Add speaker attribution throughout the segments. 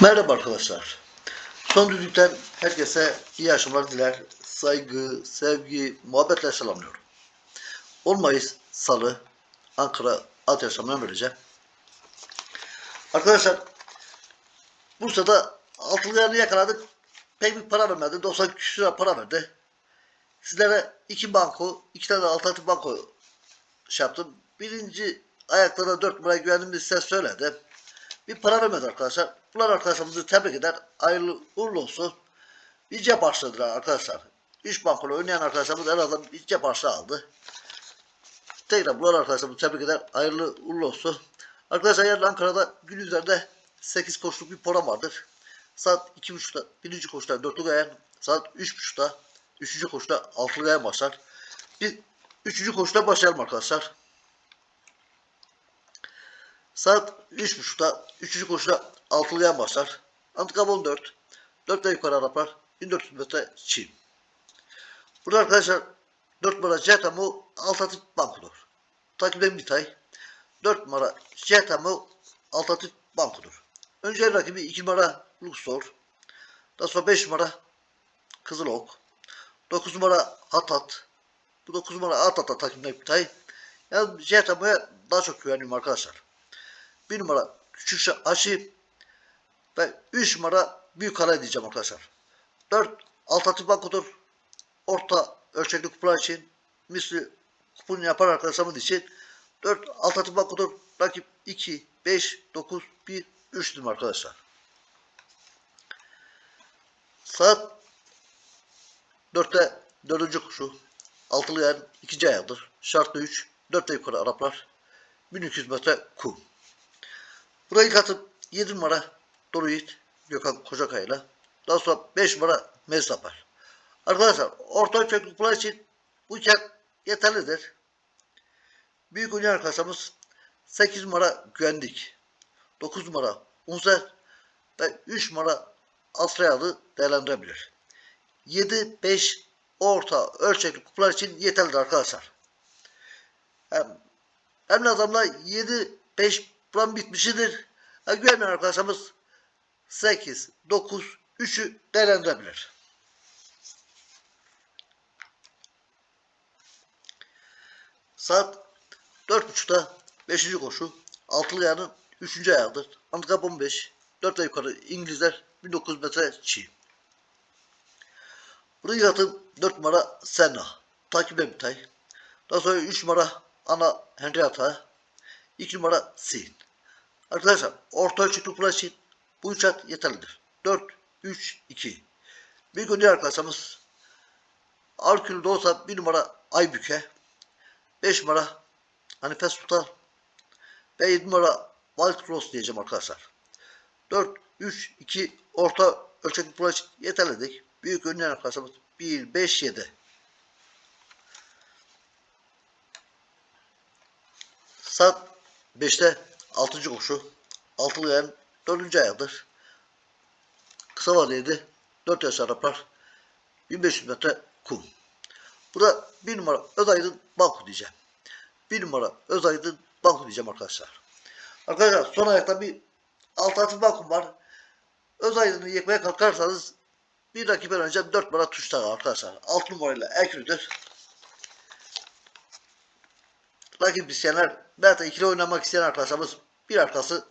Speaker 1: Merhaba arkadaşlar. Son düdükten herkese iyi akşamlar diler. Saygı, sevgi, muhabbetle selamlıyorum. 10 Mayıs Salı Ankara At Yaşamı'na vereceğim. Arkadaşlar Bursa'da altılı yanı yakaladık. Pek bir para vermedi. 90 küsur para verdi. Sizlere iki banko, iki tane alternatif banko şey yaptım. Birinci ayakta da 4 numara güvendiğimiz size söyledi. Bir para vermedi arkadaşlar. Bunlar arkadaşlarımızı tebrik eder. Hayırlı uğurlu olsun. Cep harçlığıdır arkadaşlar. 3 bankolu oynayan arkadaşlarımız en azından cep harçlığı aldı. Tekrar bunlar arkadaşlarımızı tebrik eder. Hayırlı uğurlu olsun. Arkadaşlar yarın Ankara'da gün üzerinde 8 koşuluk bir program vardır. Saat 2.30'da birinci koşuda dörtlü gayen, saat 3.30'da üçüncü koşuda altılı gayen başlar. Bir üçüncü koşuda başlayalım arkadaşlar. Saat 3.30'da 3. koşuda altılı yan başlar. Antikap 14. 4 de yukarı Araplar. 1400 metre çiğ. Burada arkadaşlar 4 numara Jetamu Altatif Banku'dur. Takipten bir tay. 4 numara Jetamu Altatif Banku'dur. Önce rakibi 2 numara Luxor. Daha sonra 5 numara Kızılok. 9 numara Hatat. Bu 9 numara Hatat'ta takipten bir tay. Yani Jetamu'ya daha çok güveniyorum arkadaşlar. 1 numara küçük Şa- aşı ve 3 numara büyük kara diyeceğim arkadaşlar. 4 alternatif bankodur. Orta ölçekli kupalar için misli kupon yapan arkadaşlarımız için 4 alternatif bankodur. Rakip 2, 5, 9, 1, 3 numara arkadaşlar. Saat 4'te 4. kuşu. Altılı yer 2. ayağıdır. Şartlı 3. 4'te yukarı Araplar. 1200 metre kum. Burayı katıp 7 numara Doru Yiğit Gökhan Kocakay'la daha sonra 5 numara Mezdapar. Arkadaşlar orta ölçekli kupalar için bu kent yeterlidir. Büyük oynayan arkadaşlarımız 8 numara Güvendik, 9 numara Unser ve 3 numara Astrayalı değerlendirebilir. 7-5 orta ölçekli kupalar için yeterlidir arkadaşlar. Hem, hem adamla 7-5 plan bitmişidir. Ha, güvenmeyen arkadaşlarımız 8, 9, 3'ü değerlendirebilir. Saat 4.30'da 5. koşu. Altılı yarının 3. ayağıdır. Handikap 15. 4 ve yukarı İngilizler 1900 metre çiğ. Burayı yatım 4 numara Senna. Takip Ebitay. Daha sonra 3 numara Ana Henrietta. 2 numara Sin. Arkadaşlar orta ölçekli kupa için bu üç at yeterlidir. 4, 3, 2. Bir gün diğer arkadaşlarımız Arkül'de olsa bir numara Aybüke. 5 numara Hanife Sultan. Ve 7 numara Wild Cross diyeceğim arkadaşlar. 4, 3, 2 orta ölçekli kupa için yeterlidir. Büyük önleyen arkadaşlarımız 1, 5, 7. Saat 5'te 6. koşu. Altılı yan 4. ayağıdır. Kısa vadeydi. 4 yaş Araplar. 1500 metre kum. Burada bir numara Özaydın Banku diyeceğim. Bir numara Özaydın Banku diyeceğim arkadaşlar. Arkadaşlar son ayakta bir alternatif bankum var. Özaydın'ı yıkmaya kalkarsanız bir rakip önce 4 numara tuşta arkadaşlar. 6 numarayla Ekür'dür. Rakip isteyenler da ikili oynamak isteyen arkadaşlarımız bir arkası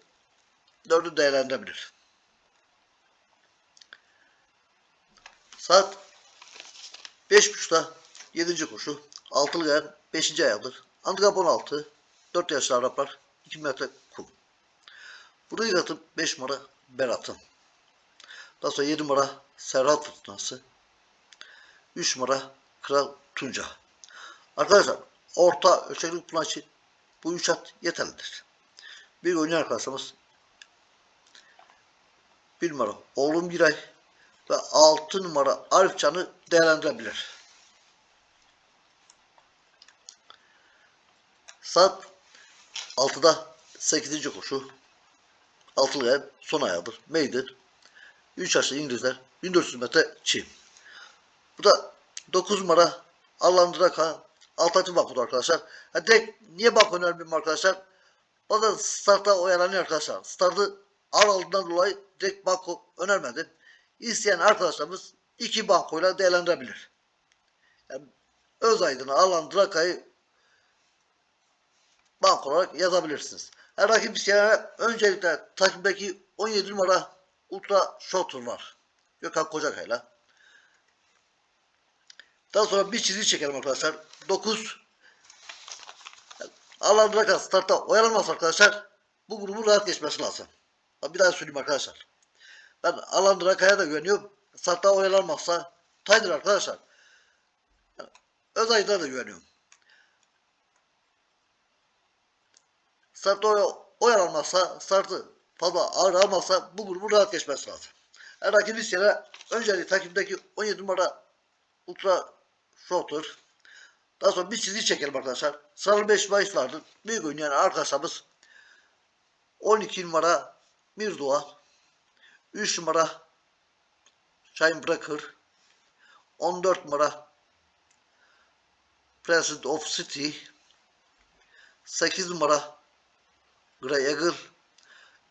Speaker 1: dördü değerlendirebilir. Saat 5.30'da 7. koşu. Altılı yer 5. ayağıdır. Handikap 16. 4 yaşlı Araplar. 2 metre kum. Burayı yatıp 5 numara Berat'ın. Daha sonra 7 numara Serhat Fırtınası. 3 numara Kral Tunca. Arkadaşlar orta ölçekli plan için bu üç at yeterlidir. Bir oynayan arkadaşımız bir numara Oğlum Giray ve 6 numara Arif Can'ı değerlendirebilir. Saat 6'da 8. koşu. Altılı yer son ayağıdır. Meydir. 3 yaşlı İngilizler 1400 metre çim. Bu da 9 numara Allandıraka Alternatif Bakut arkadaşlar. Ha direkt niye bak önermeyeyim arkadaşlar? Bazen startta oyalanıyor arkadaşlar. Startı ağır aldığından dolayı direkt banko önermedim. İsteyen arkadaşlarımız iki bankoyla değerlendirebilir. Yani öz aydını alan Draka'yı bank olarak yazabilirsiniz. Her rakip iskelene öncelikle takımdaki 17 numara Ultra Shorter var. Gökhan Kocakay'la. Daha sonra bir çizgi çekelim arkadaşlar. 9 Alan Draka startta oyalanmaz arkadaşlar. Bu grubun rahat geçmesi lazım. Bir daha söyleyeyim arkadaşlar. Ben Alan Draka'ya da güveniyorum. Startta oyalanmazsa Taydır arkadaşlar. Yani Özay'da da güveniyorum. Startta oy- oyalanmazsa, startı fazla ağır almazsa bu grubun rahat geçmesi lazım. Her rakip listeye önceliği takımdaki 17 numara Ultra Shorter. Daha sonra bir çizgi çekelim arkadaşlar. Sıralı 5 bahis vardı. Büyük oynayan arkadaşlarımız 12 numara Mirdoğan 3 numara Shine Breaker 14 numara President of City 8 numara Grey Eagle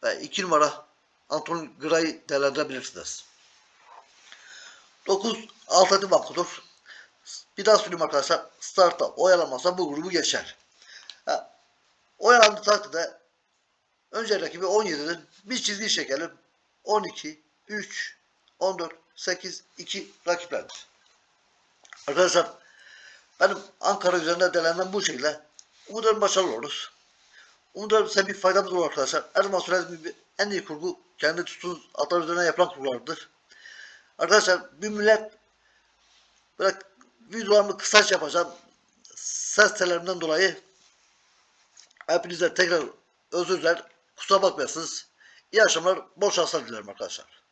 Speaker 1: ve 2 numara Anton Gray'i değerlendirebilirsiniz. 9 alternatif bankodur. Bir daha söyleyeyim arkadaşlar. Start'a oyalanmazsa bu grubu geçer. Ha, oyalandığı takdirde önce rakibi 17'dir. Bir çizgi çekelim. 12, 3, 14, 8, 2 rakiplerdir. Arkadaşlar benim Ankara üzerinde değerlendirmem bu şekilde. Umarım başarılı oluruz. Umarım size bir faydamız olur arkadaşlar. Her zaman söylediğim gibi en iyi kurgu kendi tuttuğunuz atlar üzerine yapılan kurgulardır. Arkadaşlar bir millet böyle videolarımı kısaca yapacağım. Ses tellerinden dolayı hepinize tekrar özür diler. Kusura bakmayasınız. İyi akşamlar. Bol şanslar dilerim arkadaşlar.